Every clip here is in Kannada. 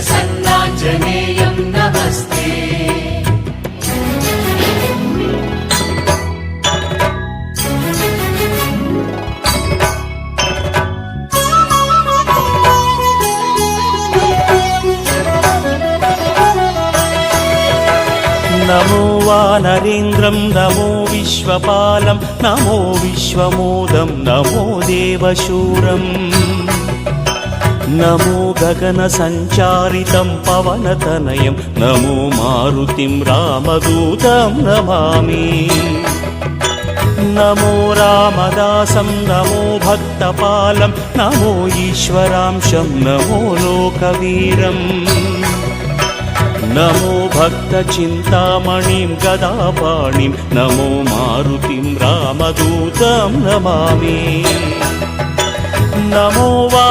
प्रसन्नाञ्जनेयं नमस्ते नमो वानरेन्द्रं नमो विश्वपालं नमो विश्वमोदं नमो देवशूरम् నమో గగన సంచారితం పవనతనయం నమో మారుతిం రామదూతం నమామి. నమో రామదాసం నమో భక్తపాలం నమో ఈశ్వరాంశం నమో లోకవీరం. నమో భక్తచింతామణిం గదాపాణిం నమో మారుతిం రామదూతం నమామి. నమో వా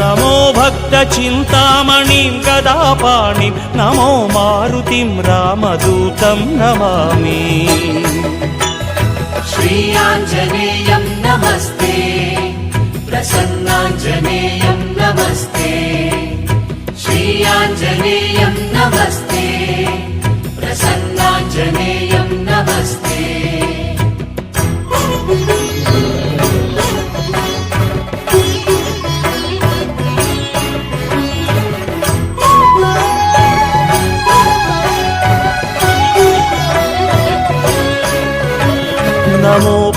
నమో భక్త చింతామణిం గదాపాణిం నమో మారుతిం రామదూతం నమామి. శ్రీయాంజనేయం నమస్తే ప్రసన్నాంజనేయం నమస్తే. శ్రీయాంజనేయం నమస్తే ప్రసన్నాంజనేయం నమస్తే.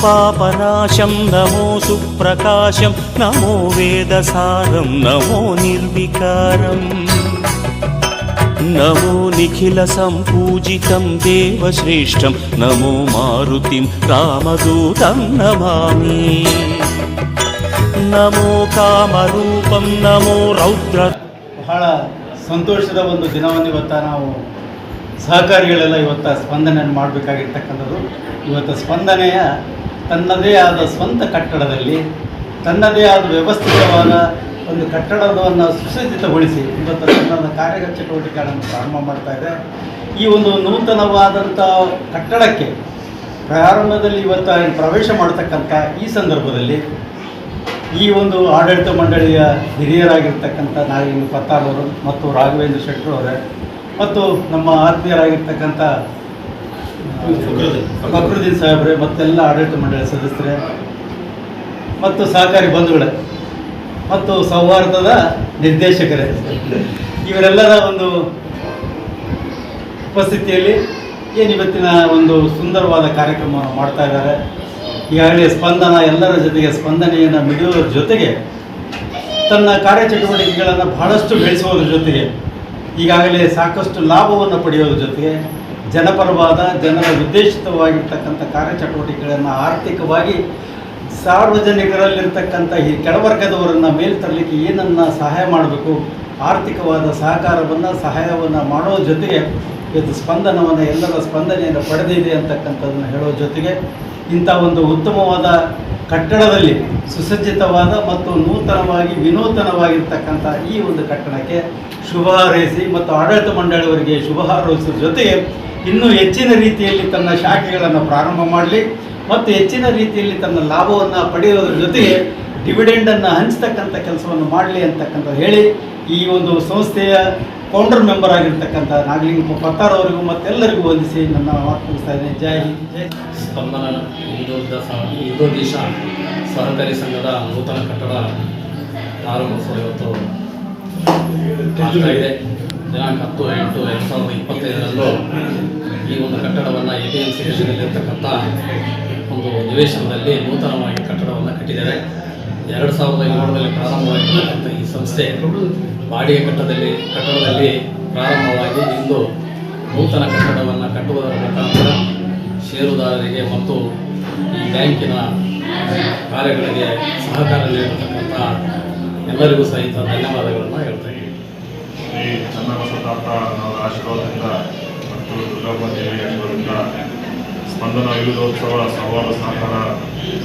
पापनाशं नमो सुप्रकाशं नमो वेदसारं नमो निर्विकारम् नमो निखिलसम्पूजितं देवश्रेष्ठं नमो मारुतिं रामदूतं नमामि नमो कामरूपं नमो रौद्र ಬಹಳ ಸಂತೋಷದ ಒಂದು ದಿನವನ್ನು ಇವತ್ತ ನಾವು ಸಹಕಾರಿಗಳೆಲ್ಲ ಇವತ್ತ ಸ್ಪಂದನೆಯನ್ನು ಮಾಡಬೇಕಾಗಿರ್ತಕ್ಕಂಥದ್ದು ಇವತ್ತು ಸ್ಪಂದನೆಯ ತನ್ನದೇ ಆದ ಸ್ವಂತ ಕಟ್ಟಡದಲ್ಲಿ, ತನ್ನದೇ ಆದ ವ್ಯವಸ್ಥಿತವಾದ ಒಂದು ಕಟ್ಟಡವನ್ನು ಸುಸಜ್ಜಿತಗೊಳಿಸಿ, ಇವತ್ತು ತನ್ನ ಕಾರ್ಯ ಚಟುವಟಿಕೆಗಳನ್ನು ಪ್ರಾರಂಭ ಮಾಡ್ತಾ ಇದೆ. ಈ ಒಂದು ನೂತನವಾದಂಥ ಕಟ್ಟಡಕ್ಕೆ ಪ್ರಾರಂಭದಲ್ಲಿ ಇವತ್ತು ಪ್ರವೇಶ ಮಾಡತಕ್ಕಂಥ ಈ ಸಂದರ್ಭದಲ್ಲಿ ಈ ಒಂದು ಆಡಳಿತ ಮಂಡಳಿಯ ಹಿರಿಯರಾಗಿರ್ತಕ್ಕಂಥ ನಾಗಿನ ಪತ್ತಾರವರು ಮತ್ತು ರಾಘವೇಂದ್ರ ಶೆಟ್ಟರು ಅವರೇ ಮತ್ತು ನಮ್ಮ ಆತ್ಮೀಯರಾಗಿರ್ತಕ್ಕಂಥ ಫಕ್ರುದ್ದೀನ್ ಸಾಹೇಬ್ರೆ, ಮತ್ತೆಲ್ಲ ಆಡಳಿತ ಮಂಡಳಿ ಸದಸ್ಯರೇ, ಮತ್ತು ಸಹಕಾರಿ ಬಂಧುಗಳೇ, ಮತ್ತು ಸೌಹಾರ್ದದ ನಿರ್ದೇಶಕರೇ. ಇವರೆಲ್ಲರ ಒಂದು ಉಪಸ್ಥಿತಿಯಲ್ಲಿ ಏನು ಇವತ್ತಿನ ಒಂದು ಸುಂದರವಾದ ಕಾರ್ಯಕ್ರಮವನ್ನು ಮಾಡ್ತಾ ಇದ್ದಾರೆ. ಈಗಾಗಲೇ ಸ್ಪಂದನ, ಎಲ್ಲರ ಜೊತೆಗೆ ಸ್ಪಂದನೆಯನ್ನು ಮಿಡಿಯೋದ್ರ ಜೊತೆಗೆ, ತನ್ನ ಕಾರ್ಯಚಟುವಟಿಕೆಗಳನ್ನು ಬಹಳಷ್ಟು ಬೆಳೆಸುವುದ್ರ ಜೊತೆಗೆ, ಈಗಾಗಲೇ ಸಾಕಷ್ಟು ಲಾಭವನ್ನು ಪಡೆಯೋದ್ರ ಜೊತೆಗೆ ಜನಪರವಾದ, ಜನರ ಉದ್ದೇಶಿತವಾಗಿರ್ತಕ್ಕಂಥ ಕಾರ್ಯಚಟುವಟಿಕೆಗಳನ್ನು ಆರ್ಥಿಕವಾಗಿ ಸಾರ್ವಜನಿಕರಲ್ಲಿರ್ತಕ್ಕಂಥ ಈ ಕೆಳವರ್ಗದವರನ್ನು ಮೇಲೆ ತರಲಿಕ್ಕೆ ಏನನ್ನು ಸಹಾಯ ಮಾಡಬೇಕು, ಆರ್ಥಿಕವಾದ ಸಹಕಾರವನ್ನು, ಸಹಾಯವನ್ನು ಮಾಡೋ ಜೊತೆಗೆ ಇದು ಸ್ಪಂದನವನ್ನು, ಎಲ್ಲರ ಸ್ಪಂದನೆಯನ್ನು ಪಡೆದಿದೆ ಅಂತಕ್ಕಂಥದ್ದನ್ನು ಹೇಳೋ ಜೊತೆಗೆ ಇಂಥ ಒಂದು ಉತ್ತಮವಾದ ಕಟ್ಟಡದಲ್ಲಿ ಸುಸಜ್ಜಿತವಾದ ಮತ್ತು ನೂತನವಾಗಿ ವಿನೂತನವಾಗಿರ್ತಕ್ಕಂಥ ಈ ಒಂದು ಕಟ್ಟಡಕ್ಕೆ ಶುಭ ಹಾರೈಸಿ ಮತ್ತು ಆಡಳಿತ ಮಂಡಳಿಯವರಿಗೆ ಶುಭ ಹಾರೈಸುವ ಜೊತೆಗೆ ಇನ್ನೂ ಹೆಚ್ಚಿನ ರೀತಿಯಲ್ಲಿ ತನ್ನ ಶಾಖೆಗಳನ್ನು ಪ್ರಾರಂಭ ಮಾಡಲಿ ಮತ್ತು ಹೆಚ್ಚಿನ ರೀತಿಯಲ್ಲಿ ತನ್ನ ಲಾಭವನ್ನು ಪಡೆಯೋದ್ರ ಜೊತೆಗೆ ಡಿವಿಡೆಂಡನ್ನು ಹಂಚ್ತಕ್ಕಂಥ ಕೆಲಸವನ್ನು ಮಾಡಲಿ ಅಂತಕ್ಕಂಥ ಹೇಳಿ ಈ ಒಂದು ಸಂಸ್ಥೆಯ ಫೌಂಡರ್ ಮೆಂಬರ್ ಆಗಿರ್ತಕ್ಕಂಥ ಪತ್ತಾರ್ ಅವರಿಗೂ ಮತ್ತೆಲ್ಲರಿಗೂ ವಂದಿಸಿ ನನ್ನ ಮಾತು ಮುಗಿಸ್ತಾ ಇದ್ದೇನೆ. ಜೈ ಹಿಂದ್, ಜೈ ಸ್ಪಂದನ ಹಿಂದೂ ದೇಶ ಸಹಕಾರಿ ಸಂಘದ ನೂತನ ಕಟ್ಟಡ ಪ್ರಾರಂಭೋತ್ಸವ ಇವತ್ತು ಇದೆ. ದಿನಾಂಕ ಹತ್ತು, ಎಂಟು, ಎರಡು ಸಾವಿರದ ಇಪ್ಪತ್ತೈದರಂದು ಈ ಒಂದು ಕಟ್ಟಡವನ್ನು ಎ ಟಿ ಎಂ ಸಿ ದೇಶದಲ್ಲಿರ್ತಕ್ಕಂಥ ಒಂದು ನಿವೇಶನದಲ್ಲಿ ನೂತನವಾಗಿ ಕಟ್ಟಡವನ್ನು ಕಟ್ಟಿದ್ದಾರೆ. ಎರಡು ಸಾವಿರದ ಏಳರಲ್ಲಿ ಪ್ರಾರಂಭವಾಗಿರ್ತಕ್ಕಂಥ ಈ ಸಂಸ್ಥೆ ಬಾಡಿಗೆ ಕಟ್ಟದಲ್ಲಿ, ಕಟ್ಟಡದಲ್ಲಿ ಪ್ರಾರಂಭವಾಗಿ ಇಂದು ನೂತನ ಕಟ್ಟಡವನ್ನು ಕಟ್ಟುವುದರ ಮುಖಾಂತರ ಷೇರುದಾರರಿಗೆ ಮತ್ತು ಈ ಬ್ಯಾಂಕಿನ ಕಾರ್ಯಗಳಿಗೆ ಸಹಕಾರ ನೀಡತಕ್ಕಂಥ ಎಲ್ಲರಿಗೂ ಸಹಿತ ಧನ್ಯವಾದಗಳನ್ನು ಹೇಳ್ತಾ ಇದ್ದೀನಿ. ಶ್ರೀ ಚನ್ನಬಸತಾತ ಅವರ ಆಶೀರ್ವಾದದಿಂದ ಮತ್ತು ದುರ್ಗಮ್ಮ ದೇವಿ ಆಶೀರ್ವಾದದಿಂದ ಸ್ಪಂದನ ವಿವಿಧೋತ್ಸವ ಸಹವಾದ ಸಹಕಾರ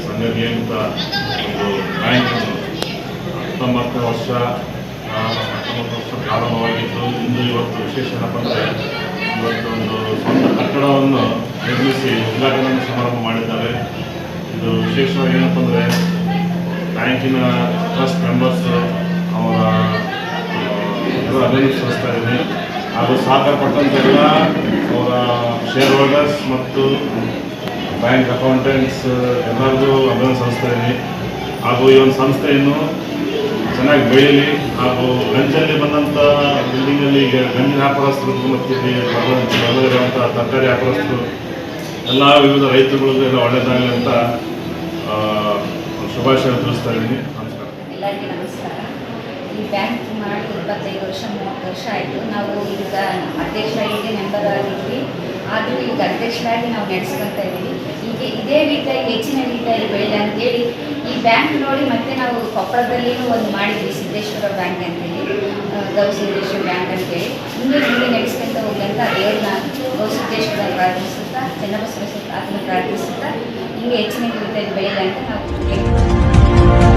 ಸಂಘ ನಿಯಮಿತ ಒಂದು ಬ್ಯಾಂಕ್ ಹತ್ತೊಂಬತ್ತನೇ ವರ್ಷ ಹತ್ತೊಂಬತ್ತು ವರ್ಷ ಪ್ರಾರಂಭವಾಗಿದ್ದು, ಇಂದು ಇವತ್ತು ವಿಶೇಷ ಏನಪ್ಪ ಅಂದರೆ ಇವತ್ತು ಒಂದು ಸ್ವಂತ ಕಟ್ಟಡವನ್ನು ನಿರ್ಮಿಸಿ ಉದ್ಘಾಟನೆ ಸಮಾರಂಭ ಮಾಡಿದ್ದಾರೆ. ಇದು ವಿಶೇಷವಾಗಿ ಏನಪ್ಪ ಅಂದರೆ ಬ್ಯಾಂಕಿನ ಟ್ರಸ್ಟ್ ಮೆಂಬರ್ಸ್ ಅಭಿನಂದಿಸ್ತಾ ಇದ್ದೀನಿ. ಹಾಗೂ ಸಹಕಾರ ಪಟ್ಟಂತ ಎಲ್ಲ ಅವರ ಶೇರ್ ಹೋಲ್ಡರ್ಸ್ ಮತ್ತು ಬ್ಯಾಂಕ್ ಅಕೌಂಟೆಂಟ್ಸ್ ಎಲ್ಲರಿಗೂ ಅಭಿನಂದನೆ ಸಲ್ಲಿಸ್ತಾ ಇದ್ದೀನಿ. ಹಾಗೂ ಈ ಒಂದು ಸಂಸ್ಥೆಯನ್ನು ಚೆನ್ನಾಗಿ ಬೆಳೀಲಿ ಹಾಗೂ ಗಂಜಲ್ಲಿ ಬಂದಂಥ ಬಿಲ್ಡಿಂಗಲ್ಲಿ ಈಗ ಗಂಜಿನ ವ್ಯಾಪಾರಸ್ಥರು ಮತ್ತು ತರಕಾರಿ ವ್ಯಾಪಾರಸ್ಥರು, ಎಲ್ಲ ವಿವಿಧ ರೈತರುಗಳಿಗೂ ಎಲ್ಲ ಒಳ್ಳೆಯದಾಗಲಿ ಅಂತ ಶುಭಾಶಯ ತಿಳಿಸ್ತಾ ಇದ್ದೀನಿ. ಈ ಬ್ಯಾಂಕ್ ಮಾಡಿ ಇಪ್ಪತ್ತೈದು ವರ್ಷ, ಮೂವತ್ತು ವರ್ಷ ಆಯಿತು. ನಾವು ಈಗ ಅಧ್ಯಕ್ಷರಾಗಿ ಮೆಂಬರ್ ಆಗಿದ್ವಿ. ಆದರೂ ಈಗ ಅಧ್ಯಕ್ಷರಾಗಿ ನಾವು ನಡೆಸ್ಕೊತಾ ಇದ್ದೀವಿ. ಈಗ ಇದೇ ರೀತಿಯಾಗಿ ಹೆಚ್ಚಿನ ರೀತಿಯಾಗಿ ಬೆಳೆಯಲ್ಲ ಅಂತೇಳಿ ಈ ಬ್ಯಾಂಕ್ ನೋಡಿ ಮತ್ತೆ ನಾವು ಕೊಪ್ಪಳದಲ್ಲಿನೂ ಒಂದು ಮಾಡಿದ್ವಿ, ಸಿದ್ದೇಶ್ವರ ಬ್ಯಾಂಕ್ ಅಂತೇಳಿ. ಗೌಸಿದ್ದೇಶ್ವರ ಬ್ಯಾಂಕ್ ಅಂತೇಳಿ. ಇನ್ನೂ ಹಿಂದೆ ನಡೆಸ್ಕೊಂತ ಹೋಗಂತ ದೇವ್ರನ್ನ ಗೌ ಸಿದ್ದೇಶ್ವರ ಪ್ರಾರ್ಥಿಸುತ್ತಾ ಚೆನ್ನಬಸವ ಆತ್ಮ ಪ್ರಾರ್ಥಿಸುತ್ತಾ, ಹಿಂಗೆ ಹೆಚ್ಚಿನ ರೀತಿಯಾಗಿ ಬೆಳೆಯಲ್ಲ ಅಂತ ನಾವು